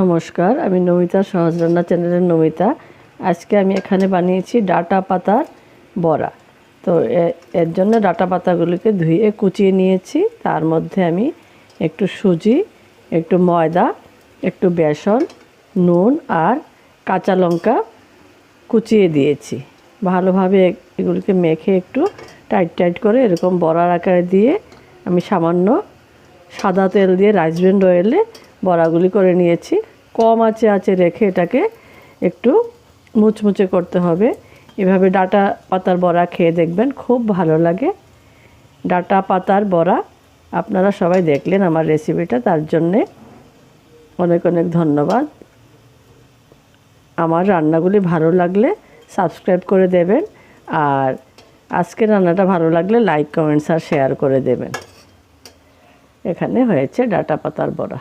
নমস্কার, আমি নমিতা সহজ রান্না চ্যানেলের নমিতা। আজকে আমি এখানে বানিয়েছি ডাটা পাতার বড়া। তো এর জন্য ডাটা পাতাগুলিকে ধুয়ে কুচিয়ে নিয়েছি। তার মধ্যে আমি একটু সুজি, একটু ময়দা, একটু বেসন, নুন আর কাঁচা লঙ্কা কুচিয়ে দিয়েছি। ভালোভাবে এগুলিকে মেখে একটু টাইট টাইট করে এরকম বড়ার আকারে দিয়ে আমি সামান্য সাদা তেল দিয়ে রাইস ব্রেন অয়েলে বড়াগুলি করে নিয়েছি। কম আঁচে আঁচে রেখে এটাকে একটু মুচমুচে করতে হবে। এভাবে ডাটা পাতার বড়া খেয়ে দেখবেন খুব ভালো লাগে। ডাটা পাতার বড়া আপনারা সবাই দেখলেন আমার রেসিপিটা, তার জন্যে অনেক অনেক ধন্যবাদ। আমার রান্নাগুলি ভালো লাগলে সাবস্ক্রাইব করে দেবেন আর আজকের রান্নাটা ভালো লাগলে লাইক, কমেন্টস আর শেয়ার করে দেবেন। এখানে হয়েছে ডাটা পাতার বড়া।